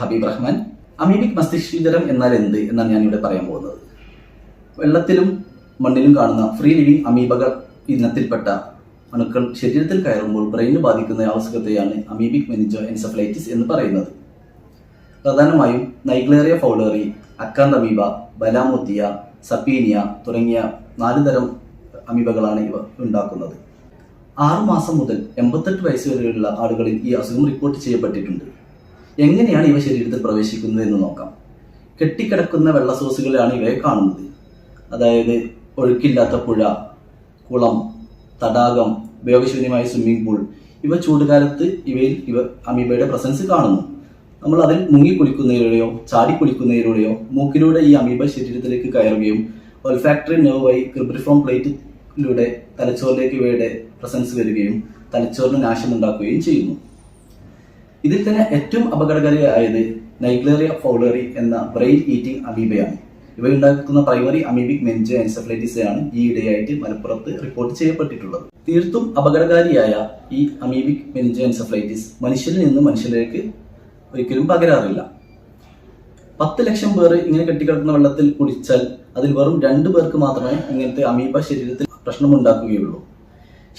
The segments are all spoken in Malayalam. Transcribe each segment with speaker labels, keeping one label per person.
Speaker 1: ഹബീബ് റഹ്മാൻ. അമീബിക് മസ്തിഷ്കജ്വരം എന്നാൽ എന്ത് എന്നാണ് ഞാൻ ഇവിടെ പറയാൻ പോകുന്നത്. വെള്ളത്തിലും മണ്ണിലും കാണുന്ന ഫ്രീ ലിവിംഗ് അമീബകൾ ഇനത്തിൽപ്പെട്ട അണുക്കൾ ശരീരത്തിൽ കയറുമ്പോൾ ബ്രെയിനിന് ബാധിക്കുന്ന അസുഖത്തെയാണ് അമീബിക് മെനിജോ എൻസഫലൈറ്റിസ് എന്ന് പറയുന്നത്. പ്രധാനമായും നൈഗ്ലേറിയ ഫൗളറി അക്കാന്തമീബ ബലാമോത്തിയ സപ്പീനിയ തുടങ്ങിയ നാല് തരം അമീബകളാണ് ഇവ ഉണ്ടാക്കുന്നത്. ആറുമാസം മുതൽ എൺപത്തെട്ട് വയസ്സ് വരെയുള്ള ആളുകളിൽ ഈ അസുഖം റിപ്പോർട്ട് ചെയ്യപ്പെട്ടിട്ടുണ്ട്. എങ്ങനെയാണ് ഇവ ശരീരത്തിൽ പ്രവേശിക്കുന്നത് എന്ന് നോക്കാം. കെട്ടിക്കിടക്കുന്ന വെള്ള സോസുകളാണ് ഇവയെ കാണുന്നത്. അതായത് ഒഴുക്കില്ലാത്ത പുഴ കുളം തടാകം ഉപയോഗശൂന്യമായ സ്വിമ്മിംഗ് പൂൾ ഇവ ചൂടുകാലത്ത് ഇവയിൽ ഇവ അമീബയുടെ പ്രസൻസ് കാണുന്നു. നമ്മൾ അതിൽ മുങ്ങി കുളിക്കുന്നതിലൂടെയോ ചാടി കുളിക്കുന്നതിലൂടെയോ മൂക്കിലൂടെ ഈ അമീബ ശരീരത്തിലേക്ക് കയറുകയും ഒൽഫാക്ടറി നെർവ് വഴി ക്രിബ്രിഫോം പ്ലേറ്റിലൂടെ തലച്ചോറിലേക്ക് ഇവയുടെ പ്രസൻസ് വരികയും തലച്ചോറിന് നാശമുണ്ടാക്കുകയും ചെയ്യുന്നു. ഇതിൽ തന്നെ ഏറ്റവും അപകടകാരിയായത് നൈഗ്ലേറിയ ഫൗളറി എന്ന ബ്രെയിൻ ഈറ്റിംഗ് അമീബയാണ്. ഇവയുണ്ടാക്കുന്ന പ്രൈമറി അമീബിക് മെൻജോ എൻസഫലൈറ്റിസ് ആണ് ഈ ഇടയായിട്ട് മലപ്പുറത്ത് റിപ്പോർട്ട് ചെയ്യപ്പെട്ടിട്ടുള്ളത്. തീർത്തും അപകടകാരിയായ ഈ അമീബിക് മെൻജോ എൻസഫലൈറ്റിസ് മനുഷ്യരിൽ നിന്ന് മനുഷ്യരിലേക്ക് ഒരിക്കലും പകരാറില്ല. പത്ത് ലക്ഷം പേർ ഇങ്ങനെ കെട്ടിക്കിടക്കുന്ന വെള്ളത്തിൽ കുടിച്ചാൽ അതിൽ വെറും രണ്ട് പേർക്ക് മാത്രമേ ഇങ്ങനത്തെ അമീബ ശരീരത്തിൽ പ്രശ്നമുണ്ടാക്കുകയുള്ളൂ.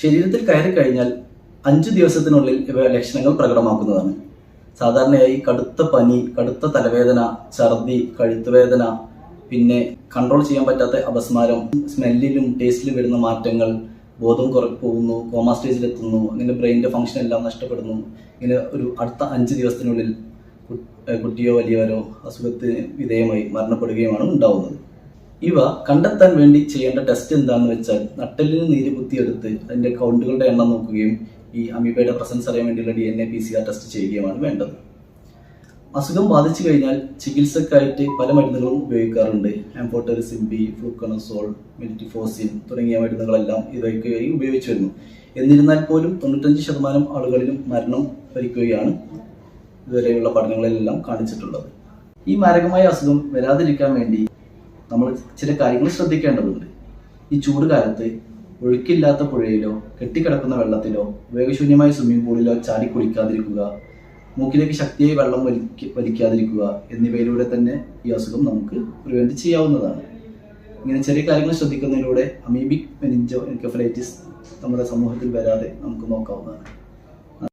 Speaker 1: ശരീരത്തിൽ കയറി കഴിഞ്ഞാൽ അഞ്ചു ദിവസത്തിനുള്ളിൽ ഇവ ലക്ഷണങ്ങൾ പ്രകടമാക്കുന്നതാണ്. സാധാരണയായി കടുത്ത പനി കടുത്ത തലവേദന ഛർദി കഴുത്തുവേദന പിന്നെ കൺട്രോൾ ചെയ്യാൻ പറ്റാത്ത അപസ്മാരം സ്മെല്ലിലും ടേസ്റ്റിലും വരുന്ന മാറ്റങ്ങൾ ബോധം കുറ പോകുന്നു കോമ സ്റ്റേജിലെത്തുന്നു അങ്ങനെ ബ്രെയിന്റെ ഫംഗ്ഷൻ എല്ലാം നഷ്ടപ്പെടുന്നു. ഇങ്ങനെ ഒരു അടുത്ത അഞ്ച് ദിവസത്തിനുള്ളിൽ കുട്ടിയോ വലിയവരോ അസുഖത്തിന് വിധേയമായി മരണപ്പെടുകയുമാണ് ഉണ്ടാവുന്നത്. ഇവ കണ്ടെത്താൻ വേണ്ടി ചെയ്യേണ്ട ടെസ്റ്റ് എന്താണെന്ന് വെച്ചാൽ നട്ടലിന് നീര് കുത്തിയെടുത്ത് അതിന്റെ കൗണ്ടുകളുടെ എണ്ണം നോക്കുകയും ഈ അമീബയുടെ പ്രസൻസ് അറിയാൻ വേണ്ടിയുള്ള D N A P C R test ചെയ്യുകയുമാണ് വേണ്ടത്. അസുഖം ബാധിച്ചു കഴിഞ്ഞാൽ ചികിത്സക്കായിട്ട് പല മരുന്നുകളും ഉപയോഗിക്കാറുണ്ട്. ആംഫോട്ടറിസിംബി ഫ്ലൂക്കണസോൾ മെലിറ്റിഫോസിൻ തുടങ്ങിയ മരുന്നുകളെല്ലാം ഇവയ്ക്ക് ഉപയോഗിച്ചു വരുന്നു. എന്നിരുന്നാൽ പോലും തൊണ്ണൂറ്റഞ്ച് ശതമാനം ആളുകളിലും മരണം ഭരിക്കുകയാണ് ഇതുവരെയുള്ള പഠനങ്ങളിലെല്ലാം കാണിച്ചിട്ടുള്ളത്. ഈ മാരകമായ അസുഖം വരാതിരിക്കാൻ വേണ്ടി നമ്മൾ ചില കാര്യങ്ങൾ ശ്രദ്ധിക്കേണ്ടതുണ്ട്. ഈ ചൂട് കാലത്ത് ഒഴുക്കില്ലാത്ത പുഴയിലോ കെട്ടിക്കിടക്കുന്ന വെള്ളത്തിലോ ഉപയോഗശൂന്യമായ സ്വിമ്മിംഗ് പൂളിലോ ചാടി കുളിക്കാതിരിക്കുക മൂക്കിലേക്ക് ശക്തിയായി വെള്ളം വലിക്ക വലിക്കാതിരിക്കുക എന്നിവയിലൂടെ തന്നെ ഈ അസുഖം നമുക്ക് പ്രിവെന്റ് ചെയ്യാവുന്നതാണ്. ഇങ്ങനെ ചെറിയ കാര്യങ്ങൾ ശ്രദ്ധിക്കുന്നതിലൂടെ അമീബിക് മെനിഞ്ചോ എൻകഫലൈറ്റിസ് നമ്മുടെ സമൂഹത്തിൽ വരാതെ നമുക്ക് നോക്കാവുന്നതാണ്.